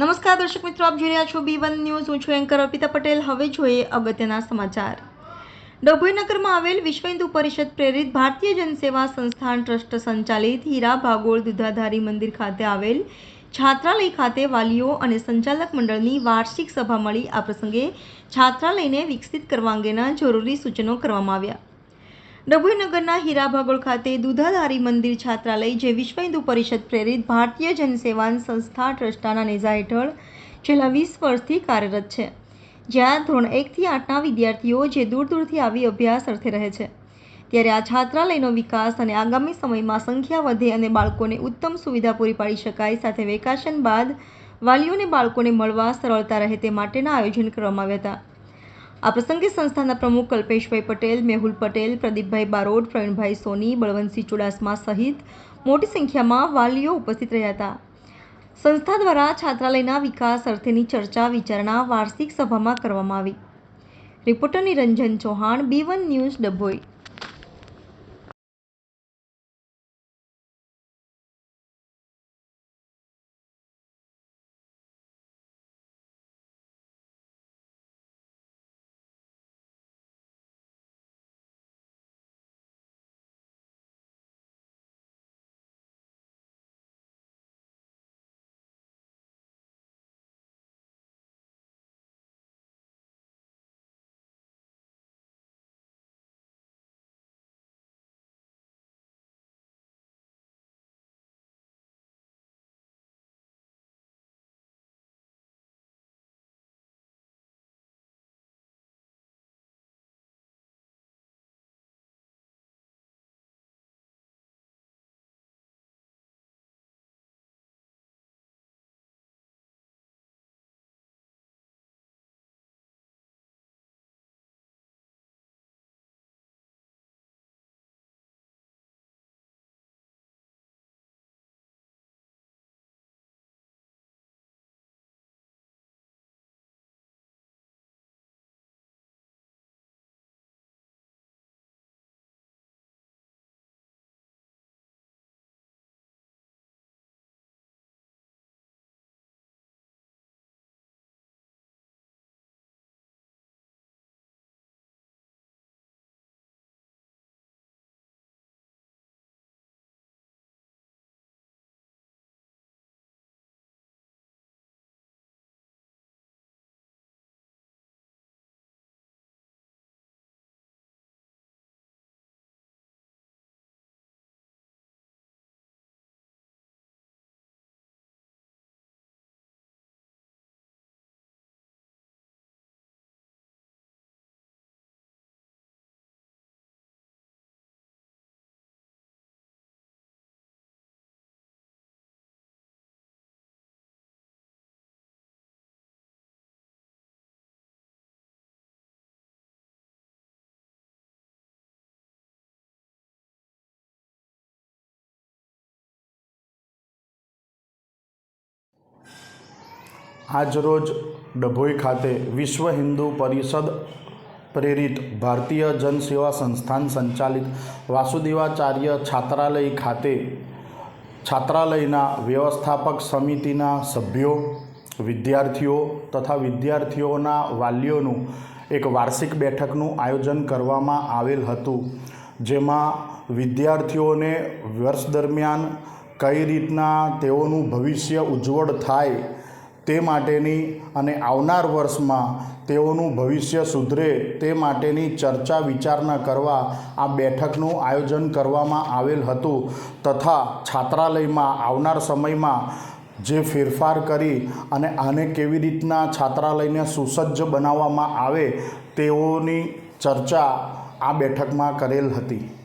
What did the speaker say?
નમસ્કાર દર્શક મિત્રો, આપ જોઈ રહ્યા છો બી વન ન્યૂઝ હું છું એન્કર અર્પિતા પટેલ. હવે જોઈએ અગત્યના સમાચાર. ડભોઈનગરમાં આવેલ વિશ્વ હિન્દુ પરિષદ પ્રેરિત ભારતીય જનસેવા સંસ્થાન ટ્રસ્ટ સંચાલિત હીરા ભાગોળ દુધાધારી મંદિર ખાતે આવેલ છાત્રાલય ખાતે વાલીઓ અને સંચાલક મંડળની વાર્ષિક સભા મળી. આ પ્રસંગે છાત્રાલયને વિકસિત કરવા અંગેના જરૂરી સૂચનો કરવામાં આવ્યા. ડભોઈનગરના હીરાભાગોળ ખાતે દુધાધારી મંદિર છાત્રાલય, જે વિશ્વ હિન્દુ પરિષદ પ્રેરિત ભારતીય જનસેવાન સંસ્થા ટ્રસ્ટાના નેજા હેઠળ છેલ્લા વીસ વર્ષથી કાર્યરત છે. જ્યાં ધોરણ એકથી આઠના વિદ્યાર્થીઓ જે દૂર દૂરથી આવી અભ્યાસ અર્થે રહે છે. ત્યારે આ છાત્રાલયનો વિકાસ અને આગામી સમયમાં સંખ્યા વધે અને બાળકોને ઉત્તમ સુવિધા પૂરી પાડી શકાય, સાથે વેકેશન બાદ વાલીઓને બાળકોને મળવા સરળતા રહે તે માટેના આયોજન કરવામાં આવ્યા હતા. આ પ્રસંગે સંસ્થાના પ્રમુખ કલ્પેશભાઈ પટેલ, મેહુલ પટેલ, પ્રદીપભાઈ બારોટ, પ્રવીણભાઈ સોની, બળવંતસિંહ ચુડાસમા સહિત મોટી સંખ્યામાં વાલીઓ ઉપસ્થિત રહ્યા હતા. સંસ્થા દ્વારા છાત્રાલયના વિકાસ અર્થેની ચર્ચા, વિચારણા વાર્ષિક સભામાં કરવામાં આવી. Reporter Niranjan Chauhan, B one news Dabhoi. આજરોજ ડભોઈ ખાતે વિશ્વ હિન્દુ પરિષદ પ્રેરિત ભારતીય જનસેવા સંસ્થાન સંચાલિત વાસુદેવાચાર્ય છાત્રાલય ખાતે છાત્રાલયના વ્યવસ્થાપક સમિતિના સભ્યો, વિદ્યાર્થીઓ તથા વિદ્યાર્થીઓના વાલીઓનું એક વાર્ષિક બેઠકનું આયોજન કરવામાં આવેલ હતું, જેમાં વિદ્યાર્થીઓને વર્ષ દરમિયાન કઈ રીતના તેઓનું ભવિષ્ય ઉજ્જવળ થાય તે માટેની અને આવનાર વર્ષમાં તેઓનું ભવિષ્ય સુધરે તે માટેની ચર્ચા વિચારણા કરવા આ બેઠકનું આયોજન કરવામાં આવેલ હતું તથા છાત્રાલયમાં આવનાર સમયમાં જે ફેરફાર કરી અને આને કેવી રીતના છાત્રાલયને સુસજ્જ બનાવવામાં આવે તેઓની ચર્ચા આ બેઠકમાં કરેલ હતી.